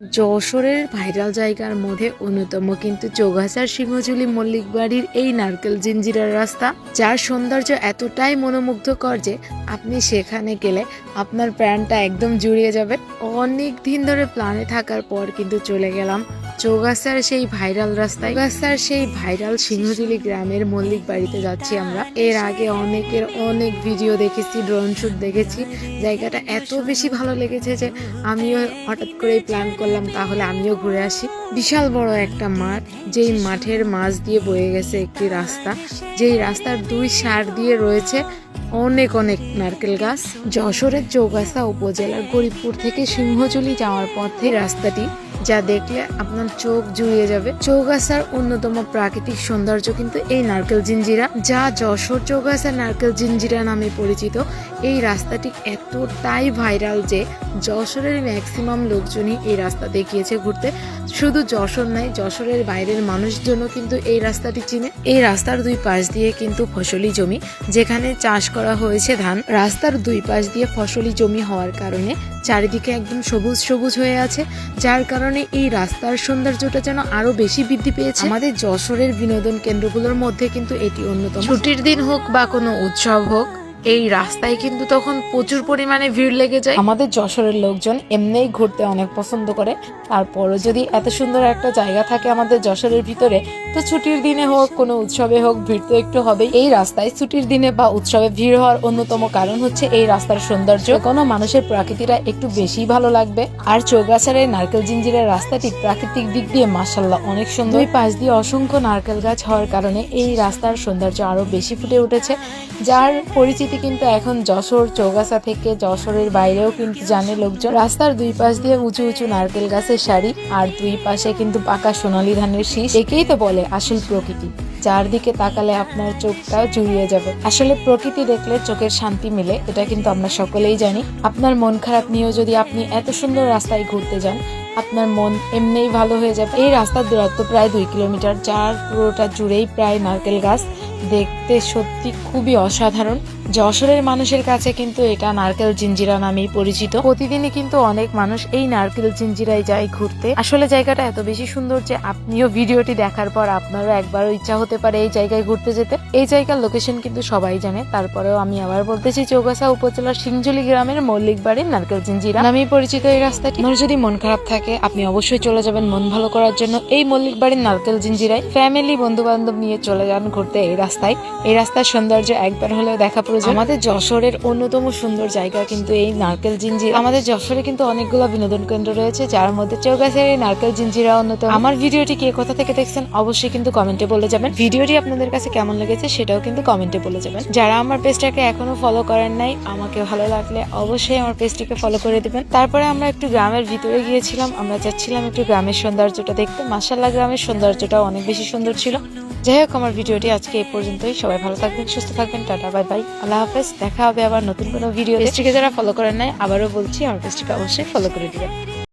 যশোরের ভাইরাল জায়গার মধ্যে অন্যতম কিন্তু চৌগাছার সিংহজুলি মল্লিক বাড়ির এই নারকেল জিঞ্জিরার রাস্তা, যার সৌন্দর্য এতটাই মনোমুগ্ধকর যে আপনি সেখানে গেলে আপনার প্রাণটা একদম জুড়িয়ে যাবে। অনেক দিন ধরে প্ল্যানে থাকার পর কিন্তু চলে গেলাম চৌগাছার সেই ভাইরাল রাস্তায়, চৌগাছার সেই ভাইরাল সিংহজুলি গ্রামের মল্লিক বাড়িতে যাচ্ছি আমরা। এর আগে অনেকের অনেক ভিডিও দেখেছি ড্রোন শ্যুট দেখেছি। জায়গাটা এত বেশি ভালো লেগেছে যে আমিও হঠাৎ করেই প্ল্যান করলাম তাহলে আমিও ঘুরে আসি। বিশাল বড় একটা মাঠ, যেই মাঠের মাঝ দিয়ে বয়ে গেছে একটি রাস্তা। যেই রাস্তার দুই সার দিয়ে রয়েছে অনেক অনেক নারকেল গাছ। যশোরের চৌগাছা উপজেলার গরিবপুর থেকে সিংহজুলি যাওয়ার পথে রাস্তাটি, যা দেখলে আপনার চোখ জুড়িয়ে যাবে। চৌগাছার অন্যতম প্রাকৃতিক সৌন্দর্য কিন্তু এই নারকেল জিঞ্জিরা, যা যশোর চৌগাছা নারকেল জিঞ্জিরা নামে পরিচিত। এই রাস্তাটি এতটাই ভাইরাল যে যশোরের ম্যাক্সিমাম লোকজনই এই রাস্তা দেখিয়েছে ঘুরতে। শুধু যশোর নয়, যশোরের বাইরের মানুষজনও কিন্তু এই রাস্তাটি চিনে। এই রাস্তার দুই পাশ দিয়ে কিন্তু ফসলি জমি, যেখানে চাষ করা হয়েছে ধান। রাস্তার দুই পাশ দিয়ে ফসলি জমি হওয়ার কারণে চারিদিকে একদম সবুজ সবুজ হয়ে আছে, যার কারণে এই রাস্তার সৌন্দর্যটা যেন আরও বেশি বৃদ্ধি পেয়েছে। আমাদের যশোরের বিনোদন কেন্দ্রগুলোর মধ্যে কিন্তু এটি অন্যতম। ছুটির দিন হোক বা কোনো উৎসব হোক এই রাস্তায় কিন্তু তখন প্রচুর পরিমাণে ভিড় লেগে যায়। আমাদের যশোরের লোকজন এমনিই ঘুরতে অনেক পছন্দ করে। তারপরও যদি এত সুন্দর একটা জায়গা থাকে আমাদের যশোরের ভিতরে, তো ছুটির দিনে হোক, কোনো উৎসবে হোক, ভিড় তো একটু হবেই। এই রাস্তায় ছুটির দিনে বা উৎসবে ভিড় হওয়ার অন্যতম কারণ হচ্ছে এই রাস্তার সৌন্দর্য। কোনো মানুষের প্রাকৃতিরা একটু বেশি ভালো লাগবে। আর চৌগাছার নারকেল জিঞ্জিরের রাস্তাটি প্রাকৃতিক দিক দিয়ে মাসাল্লাহ অনেক সুন্দর। পাশ দিয়ে অসংখ্য নারকেল গাছ হওয়ার কারণে এই রাস্তার সৌন্দর্য আরও বেশি ফুটে উঠেছে। যার পরিচিতি কিন্তু এখন যশোর চৌগাছা থেকে যশোরের বাইরেও কিন্তু জানে লোকজন। রাস্তার দুই পাশ দিয়ে উঁচু উঁচু নারকেল গাছের সারি আর দুই পাশে কিন্তু পাকা সোনালী ধানের শীষ। একেই তো বলে আসল প্রকৃতি। যার দিকে তাকালে আপনার চোখটাও জুড়িয়ে যাবে। আসলে প্রকৃতি দেখলে চোখের শান্তি মিলে, এটা কিন্তু আমরা সকলেই জানি। আপনার মন খারাপ নিয়েও যদি আপনি এত সুন্দর রাস্তায় ঘুরতে যান, আপনার মন এমনিই ভালো হয়ে যাবে। এই রাস্তার দূরত্ব প্রায় দুই কিলোমিটার, যার পুরোটা জুড়েই প্রায় নারকেল গাছ। দেখতে সত্যি খুবই অসাধারণ। যশোরের মানুষের কাছে কিন্তু এটা নারকেল জিঞ্জিরা নামেই পরিচিত। প্রতিদিনই কিন্তু অনেক মানুষ এই নারকেল জিঞ্জিরায় যায় ঘুরতে। আসলে জায়গাটা এত বেশি সুন্দর যে আপনিও ভিডিওটি দেখার পর আপনারও একবারও ইচ্ছা হতে পারে এই জায়গায় ঘুরতে যেতে। এই জায়গার লোকেশন কিন্তু সবাই জানে। তারপরেও আমি আবার বলতেছি চৌগাছা উপজেলার সিংজলি গ্রামের মল্লিক বাড়ির নারকেল জিঞ্জিরা নামেই পরিচিত এই রাস্তাটি। আপনার যদি মন খারাপ থাকে, আপনি অবশ্যই চলে যাবেন মন ভালো করার জন্য এই মল্লিক বাড়ির নারকেল জিঞ্জিরায়। ফ্যামিলি বন্ধু বান্ধব নিয়ে চলে যান ঘুরতে এই রাস্তায়। এই রাস্তার সৌন্দর্য একবার হলেও দেখা প্রয়োজন আমাদের যশোরের অন্যতম সুন্দর জায়গা কিন্তু এই নারকেল জিঞ্জির। আমাদের যশোরে কিন্তু অনেকগুলো বিনোদন কেন্দ্র রয়েছে, যার মধ্যে চৌগাছের এই নারকেল জিঞ্জিরা অন্যতম। আমার ভিডিওটি কে কোথা থেকে দেখছেন অবশ্যই কিন্তু কমেন্টে বলে যাবেন। ভিডিওটি আপনাদের কাছে কেমন লেগেছে সেটাও কিন্তু কমেন্টে বলে যাবেন। যারা আমার পেজটাকে এখনও ফলো করেন নাই, আমাকে ভালো লাগলে অবশ্যই আমার পেজটিকে ফলো করে দেবেন। তারপরে আমরা একটু গ্রামের ভিতরে গিয়েছিলাম, আমরা যাচ্ছিলাম একটু গ্রামের সৌন্দর্যটা দেখতে। মাসাল্লাহ গ্রামের সৌন্দর্যটাও অনেক বেশি সুন্দর ছিল। যাই হোক আমার ভিডিওটি আজকে এই পর্যন্তই। সবাই ভালো থাকবেন, সুস্থ থাকবেন, টাটা, বাই বাই। আল্লাহ হাফেজ, দেখা হবে আবার নতুন কোনো ভিডিও পেজটিকে যারা ফলো করেন নাই, আবারও বলছি, আমার পেজটিকে অবশ্যই ফলো করে দিবেন।